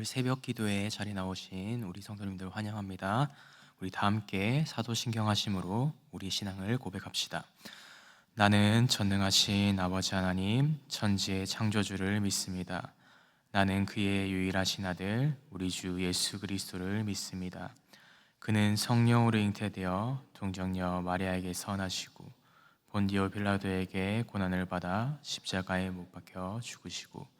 오늘 새벽 기도에 자리 나오신 우리 성도님들 환영합니다. 우리 다 함께 사도신경 하심으로 우리 신앙을 고백합시다. 나는 전능하신 아버지 하나님 천지의 창조주를 믿습니다. 나는 그의 유일하신 아들 우리 주 예수 그리스도를 믿습니다. 그는 성령으로 잉태되어 동정녀 마리아에게 선하시고 본디오 빌라도에게 고난을 받아 십자가에 못 박혀 죽으시고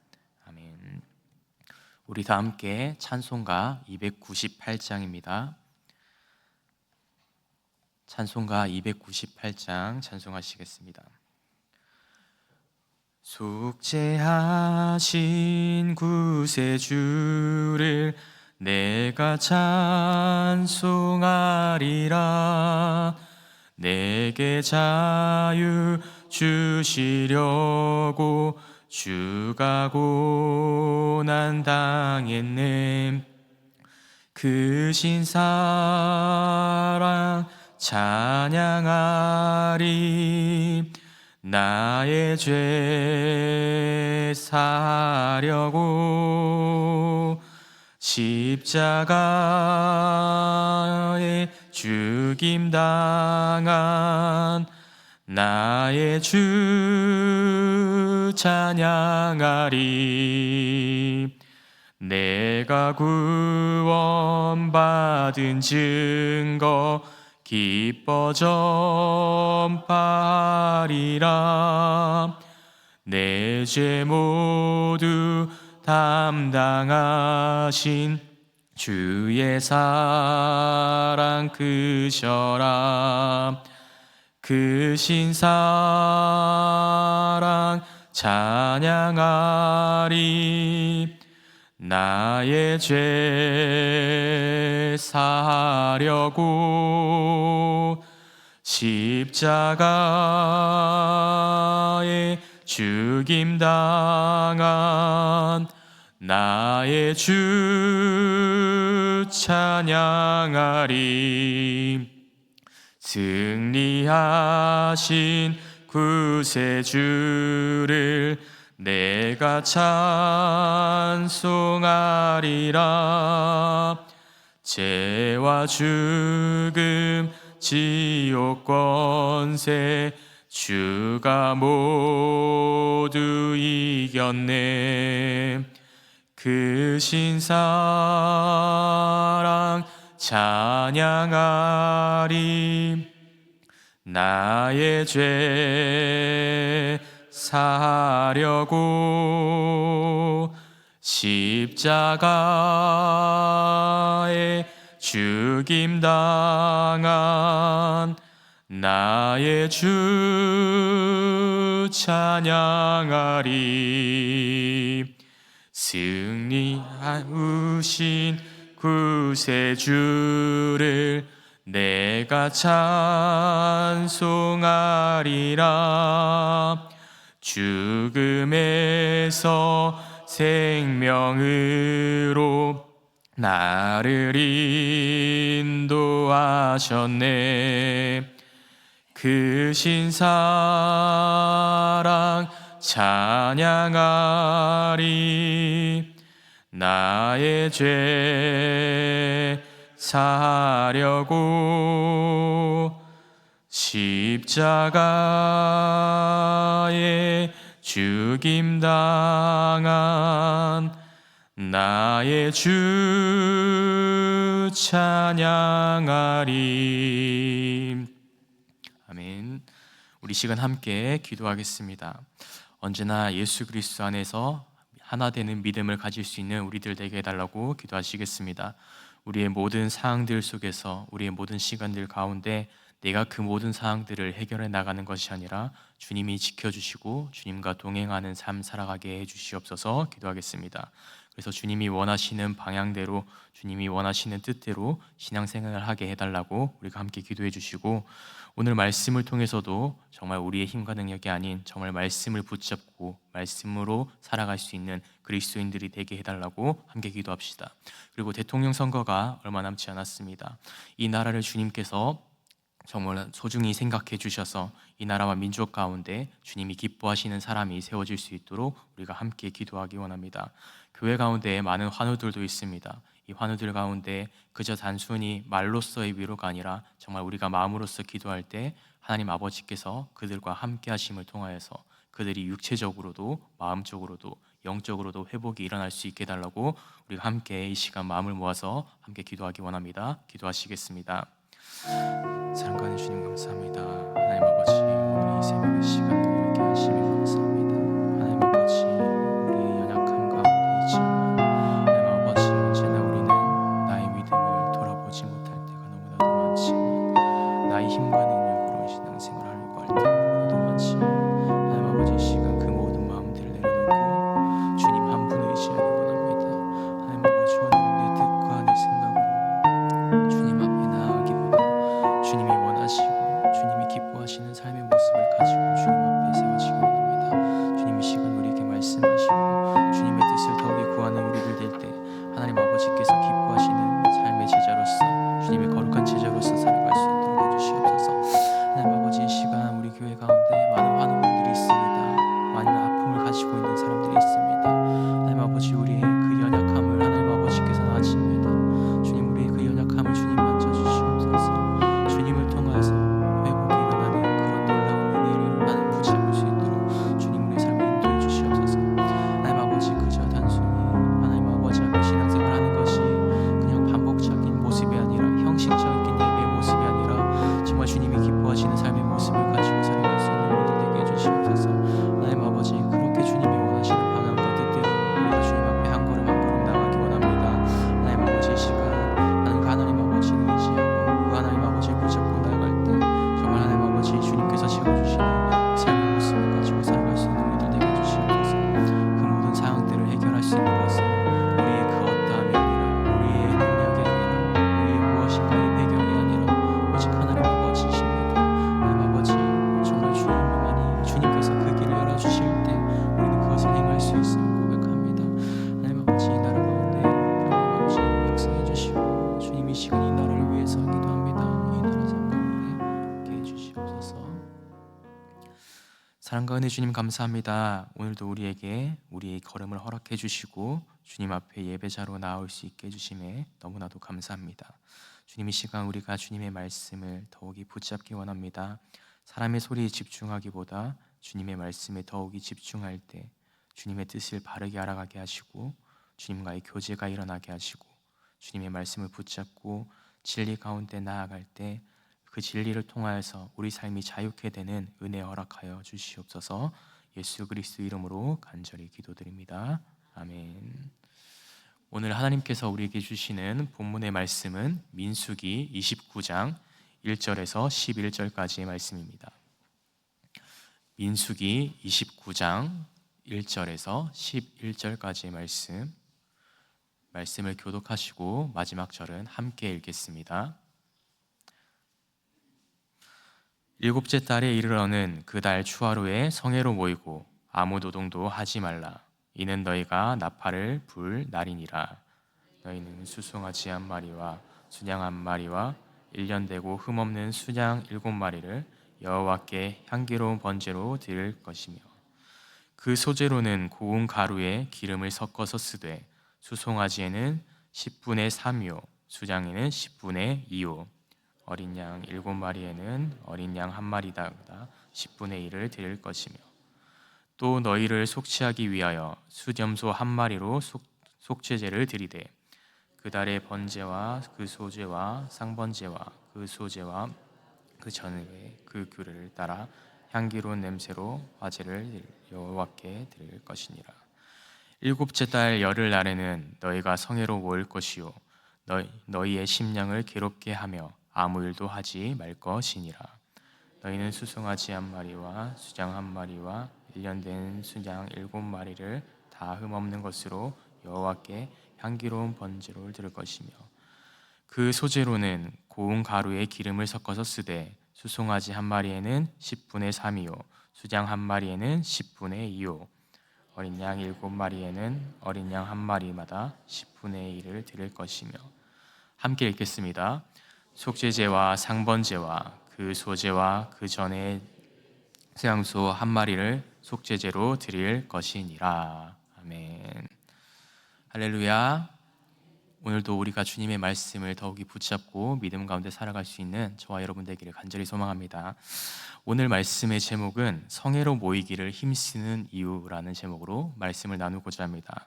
우리 다 함께 찬송가 298장입니다. 찬송가 298장 찬송하시겠습니다. 속죄하신 구세주를 내가 찬송하리라 내게 자유 주시려고 주가 고난 당했네. 그 신 사랑 찬양하리. 나의 죄 사려고 십자가에 죽임 당한 나의 주 찬양하리. 내가 구원받은 증거 기뻐 전파하리라. 내 죄 모두 담당하신 주의 사랑 크셔라 크신 사랑 찬양하리. 나의 죄 사려고 십자가에 죽임 당한 나의 주 찬양하리 승리하신 구세주를 내가 찬송하리라. 죄와 죽음 지옥 권세 주가 모두 이겼네. 그 신사랑 찬양하리. 나의 죄 사려고 십자가에 죽임 당한 나의 주 찬양하리. 승리하신 구세주를 내가 찬송하리라. 죽음에서 생명으로 나를 인도하셨네. 그 신사랑 찬양하리 나의 죄 사려고 십자가에 죽임 당한 나의 주 찬양하리 아멘. 우리 시간 함께 기도하겠습니다. 언제나 예수 그리스도 안에서 하나 되는 믿음을 가질 수 있는 우리들 되게 해달라고 기도하시겠습니다. 우리의 모든 상황들 속에서 우리의 모든 시간들 가운데 내가 그 모든 사항들을 해결해 나가는 것이 아니라 주님이 지켜주시고 주님과 동행하는 삶 살아가게 해주시옵소서 기도하겠습니다. 그래서 주님이 원하시는 방향대로 주님이 원하시는 뜻대로 신앙생활을 하게 해달라고 우리가 함께 기도해 주시고 오늘 말씀을 통해서도 정말 우리의 힘과 능력이 아닌 정말 말씀을 붙잡고 말씀으로 살아갈 수 있는 그리스도인들이 되게 해달라고 함께 기도합시다. 그리고 대통령 선거가 얼마 남지 않았습니다. 이 나라를 주님께서 정말 소중히 생각해 주셔서 이 나라와 민족 가운데 주님이 기뻐하시는 사람이 세워질 수 있도록 우리가 함께 기도하기 원합니다. 교회 가운데 많은 환우들도 있습니다. 이 환우들 가운데 그저 단순히 말로서의 위로가 아니라 정말 우리가 마음으로서 기도할 때 하나님 아버지께서 그들과 함께 하심을 통하여서 그들이 육체적으로도 마음적으로도 영적으로도 회복이 일어날 수 있게 달라고 우리가 함께 이 시간 마음을 모아서 함께 기도하기 원합니다. 기도하시겠습니다. 사랑하는 주님 감사합니다. 하나님 아버지 오늘 이 새벽의 시간을 이렇게 하심이 감사합니다. 하나님 아버지 상황 주님 감사합니다. 오늘도 우리에게 우리의 걸음을 허락해 주시고 주님 앞에 예배자로 나올 수 있게 해 주심에 너무나도 감사합니다. 주님 이 시간 우리가 주님의 말씀을 더욱이 붙잡기 원합니다. 사람의 소리에 집중하기보다 주님의 말씀에 더욱이 집중할 때 주님의 뜻을 바르게 알아가게 하시고 주님과의 교제가 일어나게 하시고 주님의 말씀을 붙잡고 진리 가운데 나아갈 때 그 진리를 통하여서 우리 삶이 자유케 되는 은혜 허락하여 주시옵소서. 예수 그리스도 이름으로 간절히 기도드립니다. 아멘. 오늘 하나님께서 우리에게 주시는 본문의 말씀은 민수기 29장 1절에서 11절까지의 말씀입니다. 민수기 29장 1절에서 11절까지의 말씀 말씀을 교독하시고 마지막 절은 함께 읽겠습니다. 일곱째 달에 이르러는 그 달 추하루에 성회로 모이고 아무 노동도 하지 말라. 이는 너희가 나팔을 불 날이니라. 너희는 수송아지 한 마리와 순양 한 마리와 일년 되고 흠없는 순양 일곱 마리를 여호와께 향기로운 번제로 드릴 것이며 그 소재로는 고운 가루에 기름을 섞어서 쓰되 수송아지에는 10분의 3요 수장에는 10분의 2요 어린 양 일곱 마리에는 어린 양 한 마리다가 10분의 1을 드릴 것이며 또 너희를 속죄하기 위하여 수염소 한 마리로 속, 속죄제를 드리되 그 달의 번제와 그 소제와 상번제와 그 소제와 그 전에 그 규례를 따라 향기로운 냄새로 화제를 여호와께 드릴 것이니라. 일곱째 달 열흘 날에는 너희가 성회로 모일 것이요 너, 너희의 심령을 괴롭게 하며 아무 일도 하지 말 것이니라. 너희는 수송아지 한 마리와 수장 한 마리와 일년 된 수장 일곱 마리를 다 흠없는 것으로 여호와께 향기로운 번제로 드릴 것이며 그 소재로는 고운 가루에 기름을 섞어서 쓰되 수송아지 한 마리에는 10분의 3이요 수장 한 마리에는 10분의 2요 어린 양 일곱 마리에는 어린 양 한 마리마다 10분의 1을 드릴 것이며 함께 읽겠습니다. 속죄제와 상번제와 그 소제와 그 전에 수양소 한 마리를 속죄제로 드릴 것이니라. 아멘. 할렐루야. 오늘도 우리가 주님의 말씀을 더욱이 붙잡고 믿음 가운데 살아갈 수 있는 저와 여러분 되기를 간절히 소망합니다. 오늘 말씀의 제목은 성애로 모이기를 힘쓰는 이유라는 제목으로 말씀을 나누고자 합니다.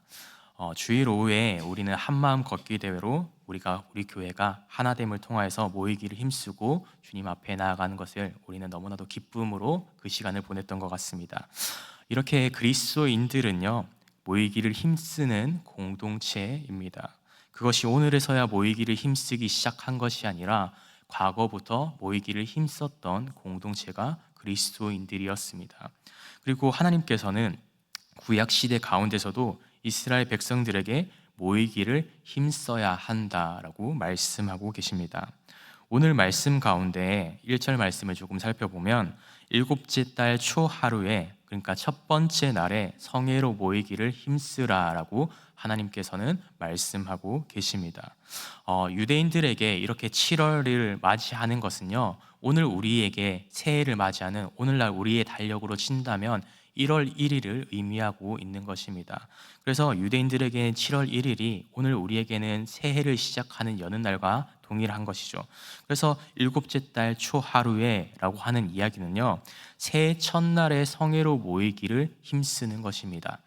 어, 주일 오후에 우리는 한마음 걷기 대회로 우리가 우리 교회가 하나됨을 통하여서 모이기를 힘쓰고 주님 앞에 나아가는 것을 우리는 너무나도 기쁨으로 그 시간을 보냈던 것 같습니다. 이렇게 그리스도인들은요 모이기를 힘쓰는 공동체입니다. 그것이 오늘에서야 모이기를 힘쓰기 시작한 것이 아니라 과거부터 모이기를 힘썼던 공동체가 그리스도인들이었습니다. 그리고 하나님께서는 구약 시대 가운데서도 이스라엘 백성들에게 모이기를 힘써야 한다라고 말씀하고 계십니다. 오늘 말씀 가운데 1절 말씀을 조금 살펴보면 일곱째 달 초 하루에 그러니까 첫 번째 날에 성회로 모이기를 힘쓰라라고 하나님께서는 말씀하고 계십니다. 어, 유대인들에게 이렇게 7월을 맞이하는 것은요, 오늘 우리에게 새해를 맞이하는 오늘날 우리의 달력으로 친다면 1월 1일을 의미하고 있는 것입니다. 그래서 유대인들에게는 7월 1일이 오늘 우리에게는 새해를 시작하는 여는 날과 동일한 것이죠. 그래서 일곱째 달 초하루에라고 하는 이야기는요, 새해 첫날에 성회로 모이기를 힘쓰는 것입니다.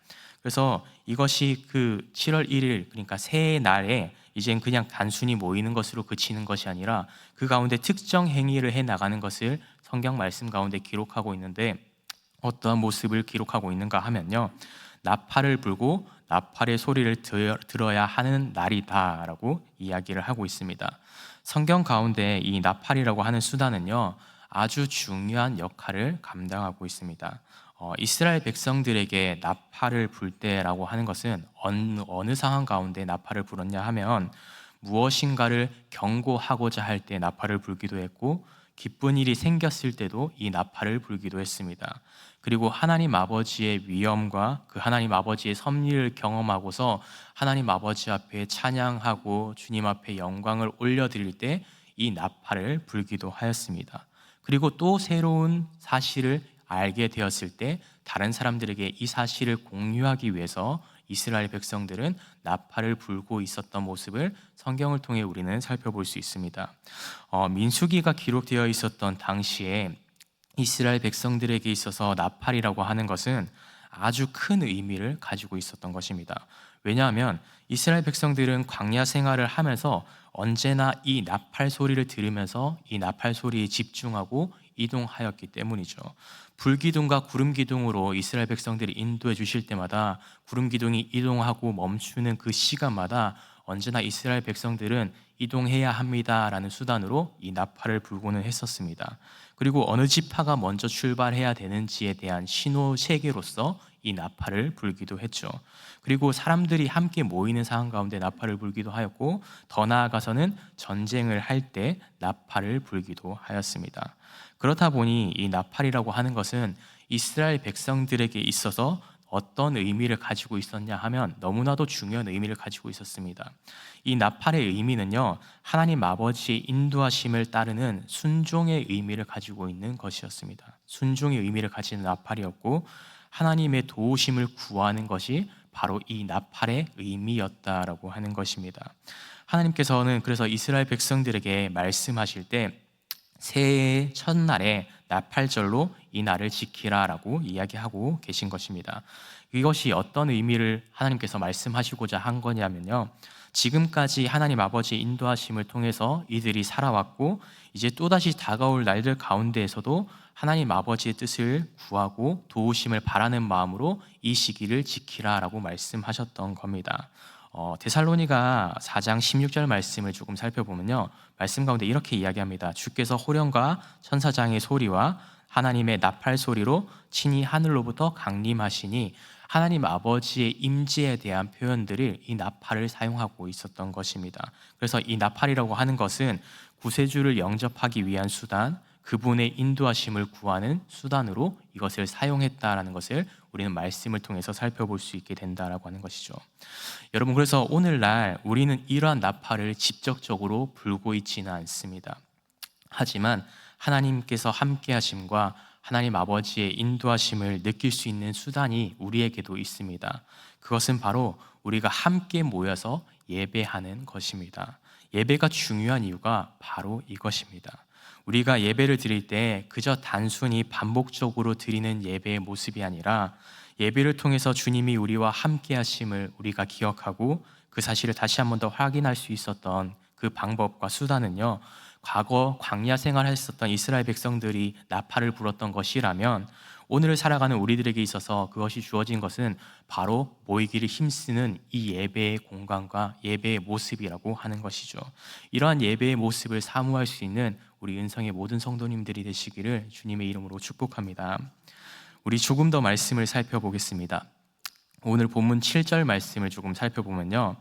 그래서 이것이 그 7월 1일 그러니까 새해 날에 이젠 그냥 단순히 모이는 것으로 그치는 것이 아니라 그 가운데 특정 행위를 해 나가는 것을 성경 말씀 가운데 기록하고 있는데 어떠한 모습을 기록하고 있는가 하면요. 나팔을 불고 나팔의 소리를 들어야 하는 날이다라고 이야기를 하고 있습니다. 성경 가운데 이 나팔이라고 하는 수단은요. 아주 중요한 역할을 감당하고 있습니다. 어, 이스라엘 백성들에게 나팔을 불 때라고 하는 것은 어느, 어느 상황 가운데 나팔을 불었냐 하면 무엇인가를 경고하고자 할 때 나팔을 불기도 했고 기쁜 일이 생겼을 때도 이 나팔을 불기도 했습니다. 그리고 하나님 아버지의 위엄과 그 하나님 아버지의 섭리를 경험하고서 하나님 아버지 앞에 찬양하고 주님 앞에 영광을 올려드릴 때 이 나팔을 불기도 하였습니다. 그리고 또 새로운 사실을 알게 되었을 때 다른 사람들에게 이 사실을 공유하기 위해서 이스라엘 백성들은 나팔을 불고 있었던 모습을 성경을 통해 우리는 살펴볼 수 있습니다. 어, 민수기가 기록되어 있었던 당시에 이스라엘 백성들에게 있어서 나팔이라고 하는 것은 아주 큰 의미를 가지고 있었던 것입니다. 왜냐하면 이스라엘 백성들은 광야 생활을 하면서 언제나 이 나팔 소리를 들으면서 이 나팔 소리에 집중하고 이동하였기 때문이죠. 불기둥과 구름 기둥으로 이스라엘 백성들이 인도해 주실 때마다 구름 기둥이 이동하고 멈추는 그 시간마다 언제나 이스라엘 백성들은 이동해야 합니다라는 수단으로 이 나팔을 불고는 했었습니다. 그리고 어느 지파가 먼저 출발해야 되는지에 대한 신호 체계로서 이 나팔을 불기도 했죠. 그리고 사람들이 함께 모이는 상황 가운데 나팔을 불기도 하였고 더 나아가서는 전쟁을 할 때 나팔을 불기도 하였습니다. 그렇다 보니 이 나팔이라고 하는 것은 이스라엘 백성들에게 있어서 어떤 의미를 가지고 있었냐 하면 너무나도 중요한 의미를 가지고 있었습니다. 이 나팔의 의미는요, 하나님 아버지의 인도하심을 따르는 순종의 의미를 가지고 있는 것이었습니다. 순종의 의미를 가지는 나팔이었고, 하나님의 도우심을 구하는 것이 바로 이 나팔의 의미였다라고 하는 것입니다. 하나님께서는 그래서 이스라엘 백성들에게 말씀하실 때 새해 첫날에 나팔절로 이 날을 지키라라고 이야기하고 계신 것입니다. 이것이 어떤 의미를 하나님께서 말씀하시고자 한 거냐면요. 지금까지 하나님 아버지 인도하심을 통해서 이들이 살아왔고 이제 또다시 다가올 날들 가운데에서도 하나님 아버지의 뜻을 구하고 도우심을 바라는 마음으로 이 시기를 지키라라고 말씀하셨던 겁니다. 어, 데살로니가 4장 16절 말씀을 조금 살펴보면요. 말씀 가운데 이렇게 이야기합니다. 주께서 호령과 천사장의 소리와 하나님의 나팔 소리로 친히 하늘로부터 강림하시니 하나님 아버지의 임재에 대한 표현들을 이 나팔을 사용하고 있었던 것입니다. 그래서 이 나팔이라고 하는 것은 구세주를 영접하기 위한 수단, 그분의 인도하심을 구하는 수단으로 이것을 사용했다라는 것을 우리는 말씀을 통해서 살펴볼 수 있게 된다라고 하는 것이죠. 여러분 그래서 오늘날 우리는 이러한 나팔을 직접적으로 불고 있지는 않습니다. 하지만 하나님께서 함께 하심과 하나님 아버지의 인도하심을 느낄 수 있는 수단이 우리에게도 있습니다. 그것은 바로 우리가 함께 모여서 예배하는 것입니다. 예배가 중요한 이유가 바로 이것입니다. 우리가 예배를 드릴 때 그저 단순히 반복적으로 드리는 예배의 모습이 아니라 예배를 통해서 주님이 우리와 함께 하심을 우리가 기억하고 그 사실을 다시 한 번 더 확인할 수 있었던 그 방법과 수단은요. 과거 광야 생활을 했었던 이스라엘 백성들이 나팔을 불었던 것이라면 오늘을 살아가는 우리들에게 있어서 그것이 주어진 것은 바로 모이기를 힘쓰는 이 예배의 공간과 예배의 모습이라고 하는 것이죠. 이러한 예배의 모습을 사모할 수 있는 우리 은성의 모든 성도님들이 되시기를 주님의 이름으로 축복합니다. 우리 조금 더 말씀을 살펴보겠습니다. 오늘 본문 7절 말씀을 조금 살펴보면요.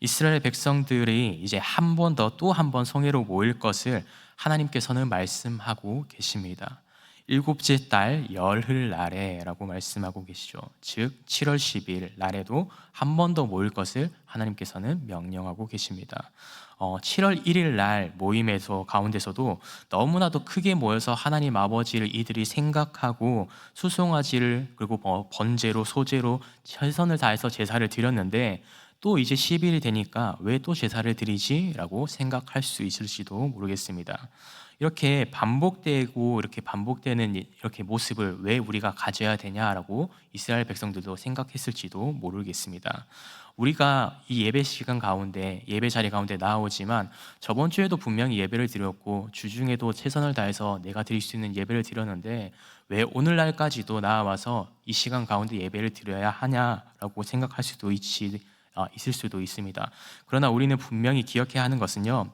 이스라엘 백성들이 이제 한 번 더 또 한 번 성회로 모일 것을 하나님께서는 말씀하고 계십니다. 일곱째 달 열흘 날에라고 말씀하고 계시죠. 즉 7월 10일 날에도 한 번 더 모일 것을 하나님께서는 명령하고 계십니다. 어, 7월 1일 날 모임에서 가운데서도 너무나도 크게 모여서 하나님 아버지를 이들이 생각하고 수송아지를 그리고 뭐 번제로 소제로 최선을 다해서 제사를 드렸는데 또 이제 10일이 되니까 왜 또 제사를 드리지? 라고 생각할 수 있을지도 모르겠습니다. 이렇게 반복되고 이렇게 반복되는 이렇게 모습을 왜 우리가 가져야 되냐라고 이스라엘 백성들도 생각했을지도 모르겠습니다. 우리가 이 예배 시간 가운데 예배 자리 가운데 나오지만 저번 주에도 분명히 예배를 드렸고 주중에도 최선을 다해서 내가 드릴 수 있는 예배를 드렸는데 왜 오늘날까지도 나와서 이 시간 가운데 예배를 드려야 하냐라고 생각할 수도 있지 어, 있을 수도 있습니다. 그러나 우리는 분명히 기억해야 하는 것은요.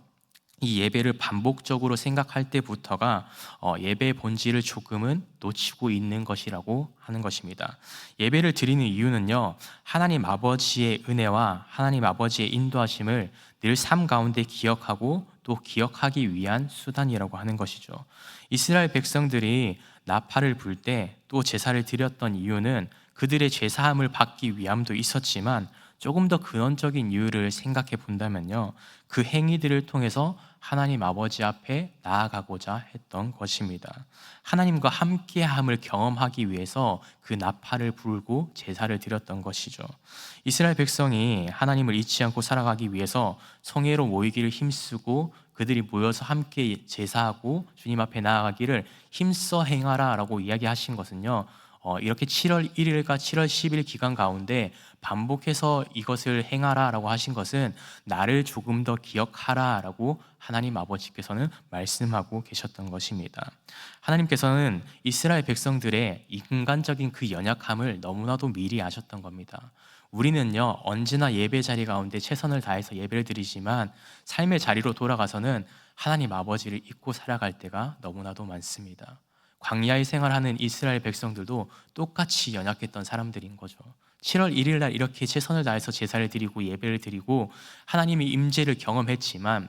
이 예배를 반복적으로 생각할 때부터가 어, 예배의 본질을 조금은 놓치고 있는 것이라고 하는 것입니다. 예배를 드리는 이유는요, 하나님 아버지의 은혜와 하나님 아버지의 인도하심을 늘 삶 가운데 기억하고 또 기억하기 위한 수단이라고 하는 것이죠. 이스라엘 백성들이 나팔을 불 때 또 제사를 드렸던 이유는 그들의 죄사함을 받기 위함도 있었지만 조금 더 근원적인 이유를 생각해 본다면요. 그 행위들을 통해서 하나님 아버지 앞에 나아가고자 했던 것입니다. 하나님과 함께함을 경험하기 위해서 그 나팔을 불고 제사를 드렸던 것이죠. 이스라엘 백성이 하나님을 잊지 않고 살아가기 위해서 성회로 모이기를 힘쓰고 그들이 모여서 함께 제사하고 주님 앞에 나아가기를 힘써 행하라라고 이야기하신 것은요. 어, 이렇게 7월 1일과 7월 10일 기간 가운데 반복해서 이것을 행하라라고 하신 것은 나를 조금 더 기억하라라고 하나님 아버지께서는 말씀하고 계셨던 것입니다. 하나님께서는 이스라엘 백성들의 인간적인 그 연약함을 너무나도 미리 아셨던 겁니다. 우리는요 언제나 예배 자리 가운데 최선을 다해서 예배를 드리지만 삶의 자리로 돌아가서는 하나님 아버지를 잊고 살아갈 때가 너무나도 많습니다. 광야의 생활하는 이스라엘 백성들도 똑같이 연약했던 사람들인 거죠. 7월 1일 날 이렇게 최선을 다해서 제사를 드리고 예배를 드리고 하나님의 임재를 경험했지만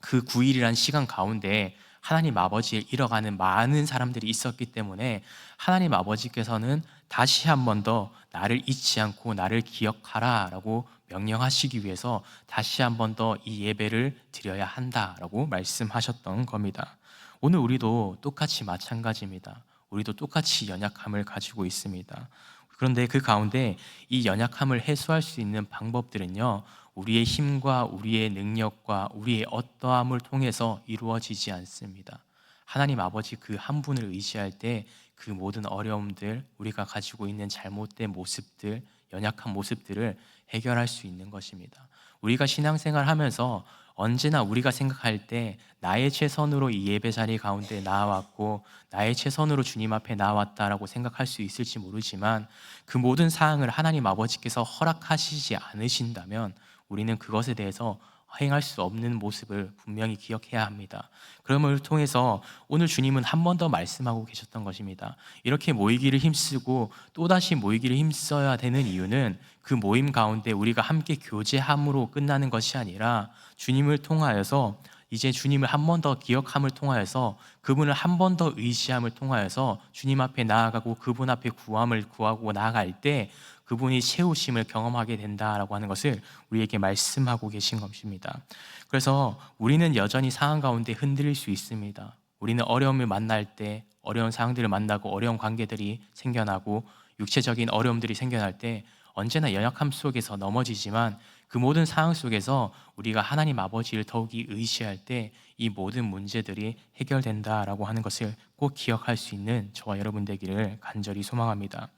그 9일이란 시간 가운데 하나님 아버지를 잃어가는 많은 사람들이 있었기 때문에 하나님 아버지께서는 다시 한 번 더 나를 잊지 않고 나를 기억하라라고 명령하시기 위해서 다시 한 번 더 이 예배를 드려야 한다라고 말씀하셨던 겁니다. 오늘 우리도 똑같이 마찬가지입니다. 우리도 똑같이 연약함을 가지고 있습니다. 그런데 그 가운데 이 연약함을 해소할 수 있는 방법들은요, 우리의 힘과 우리의 능력과 우리의 어떠함을 통해서 이루어지지 않습니다. 하나님 아버지 그 한 분을 의지할 때 그 모든 어려움들, 우리가 가지고 있는 잘못된 모습들, 연약한 모습들을 해결할 수 있는 것입니다. 우리가 신앙생활 하면서 언제나 우리가 생각할 때 나의 최선으로 이 예배 자리 가운데 나왔고 나의 최선으로 주님 앞에 나왔다라고 생각할 수 있을지 모르지만 그 모든 사항을 하나님 아버지께서 허락하시지 않으신다면 우리는 그것에 대해서 행할 수 없는 모습을 분명히 기억해야 합니다. 그럼을 통해서 오늘 주님은 한 번 더 말씀하고 계셨던 것입니다. 이렇게 모이기를 힘쓰고 또다시 모이기를 힘써야 되는 이유는 그 모임 가운데 우리가 함께 교제함으로 끝나는 것이 아니라 주님을 통하여서 이제 주님을 한 번 더 기억함을 통하여서 그분을 한 번 더 의지함을 통하여서 주님 앞에 나아가고 그분 앞에 구함을 구하고 나아갈 때 그분이 채우심을 경험하게 된다라고 하는 것을 우리에게 말씀하고 계신 것입니다. 그래서 우리는 여전히 상황 가운데 흔들릴 수 있습니다. 우리는 어려움을 만날 때 어려운 상황들을 만나고 어려운 관계들이 생겨나고 육체적인 어려움들이 생겨날 때 언제나 연약함 속에서 넘어지지만 그 모든 상황 속에서 우리가 하나님 아버지를 더욱이 의지할 때 이 모든 문제들이 해결된다라고 하는 것을 꼭 기억할 수 있는 저와 여러분 되기를 간절히 소망합니다.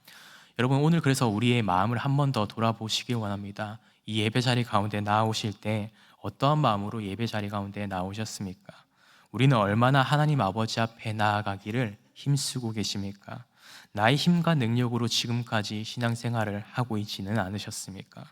여러분 오늘 그래서 우리의 마음을 한 번 더 돌아보시길 원합니다. 이 예배 자리 가운데 나오실 때 어떠한 마음으로 예배 자리 가운데 나오셨습니까? 우리는 얼마나 하나님 아버지 앞에 나아가기를 힘쓰고 계십니까? 나의 힘과 능력으로 지금까지 신앙생활을 하고 있지는 않으셨습니까?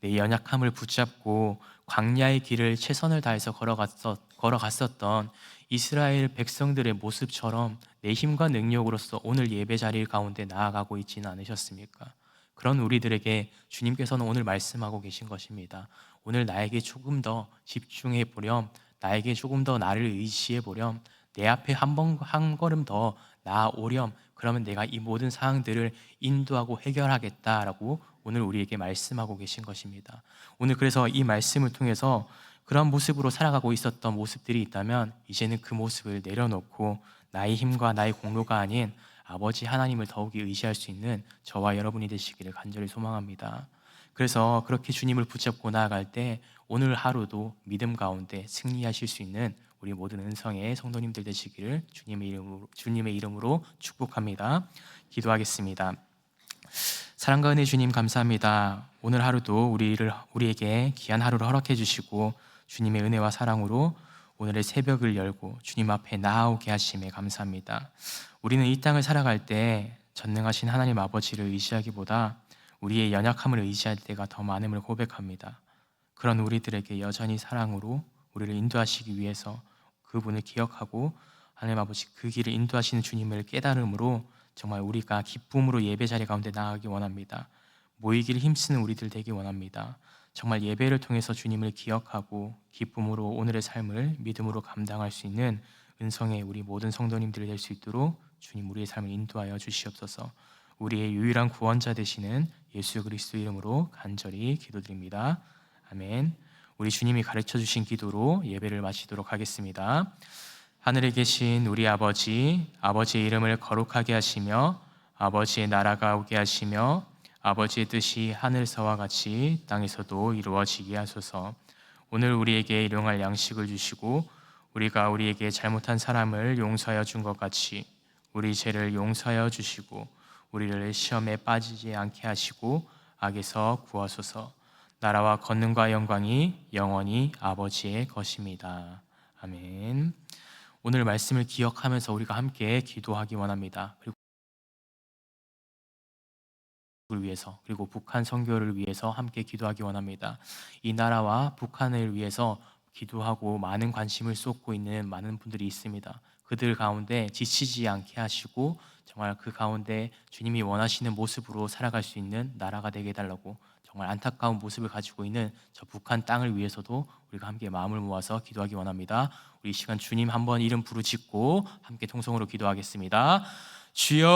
내 연약함을 붙잡고 광야의 길을 최선을 다해서 걸어갔었, 걸어갔었던 이스라엘 백성들의 모습처럼 내 힘과 능력으로서 오늘 예배 자리 가운데 나아가고 있지는 않으셨습니까? 그런 우리들에게 주님께서는 오늘 말씀하고 계신 것입니다. 오늘 나에게 조금 더 집중해 보렴, 나에게 조금 더 나를 의지해 보렴, 내 앞에 한 번 한 걸음 더 나아오렴. 그러면 내가 이 모든 상황들을 인도하고 해결하겠다라고 오늘 우리에게 말씀하고 계신 것입니다. 오늘 그래서 이 말씀을 통해서 그런 모습으로 살아가고 있었던 모습들이 있다면 이제는 그 모습을 내려놓고 나의 힘과 나의 공로가 아닌 아버지 하나님을 더욱이 의지할 수 있는 저와 여러분이 되시기를 간절히 소망합니다. 그래서 그렇게 주님을 붙잡고 나아갈 때 오늘 하루도 믿음 가운데 승리하실 수 있는 우리 모든 은성의 성도님들 되시기를 주님의 이름으로, 주님의 이름으로 축복합니다. 기도하겠습니다. 사랑과 은혜 주님 감사합니다. 오늘 하루도 우리를 우리에게 귀한 하루를 허락해 주시고 주님의 은혜와 사랑으로 오늘의 새벽을 열고 주님 앞에 나아오게 하심에 감사합니다. 우리는 이 땅을 살아갈 때 전능하신 하나님 아버지를 의지하기보다 우리의 연약함을 의지할 때가 더 많음을 고백합니다. 그런 우리들에게 여전히 사랑으로 우리를 인도하시기 위해서 그분을 기억하고 하나님 아버지 그 길을 인도하시는 주님을 깨달음으로 정말 우리가 기쁨으로 예배 자리 가운데 나아가기 원합니다. 모이기를 힘쓰는 우리들 되기 원합니다. 정말 예배를 통해서 주님을 기억하고 기쁨으로 오늘의 삶을 믿음으로 감당할 수 있는 은성의 우리 모든 성도님들이 될 수 있도록 주님 우리의 삶을 인도하여 주시옵소서. 우리의 유일한 구원자 되시는 예수 그리스도 이름으로 간절히 기도드립니다. 아멘. 우리 주님이 가르쳐 주신 기도로 예배를 마치도록 하겠습니다. 하늘에 계신 우리 아버지, 아버지의 이름을 거룩하게 하시며 아버지의 나라가 오게 하시며 아버지의 뜻이 하늘서와 같이 땅에서도 이루어지게 하소서. 오늘 우리에게 일용할 양식을 주시고 우리가 우리에게 잘못한 사람을 용서하여 준 것 같이 우리 죄를 용서하여 주시고 우리를 시험에 빠지지 않게 하시고 악에서 구하소서. 나라와 권능과 영광이 영원히 아버지의 것입니다. 아멘. 오늘 말씀을 기억하면서 우리가 함께 기도하기 원합니다. 그리고 위해서 그리고 북한 선교를 위해서 함께 기도하기 원합니다. 이 나라와 북한을 위해서 기도하고 많은 관심을 쏟고 있는 많은 분들이 있습니다. 그들 가운데 지치지 않게 하시고 정말 그 가운데 주님이 원하시는 모습으로 살아갈 수 있는 나라가 되게 해달라고 정말 안타까운 모습을 가지고 있는 저 북한 땅을 위해서도 우리가 함께 마음을 모아서 기도하기 원합니다. 우리 시간 주님 한번 이름 부르짖고 함께 통성으로 기도하겠습니다. 주여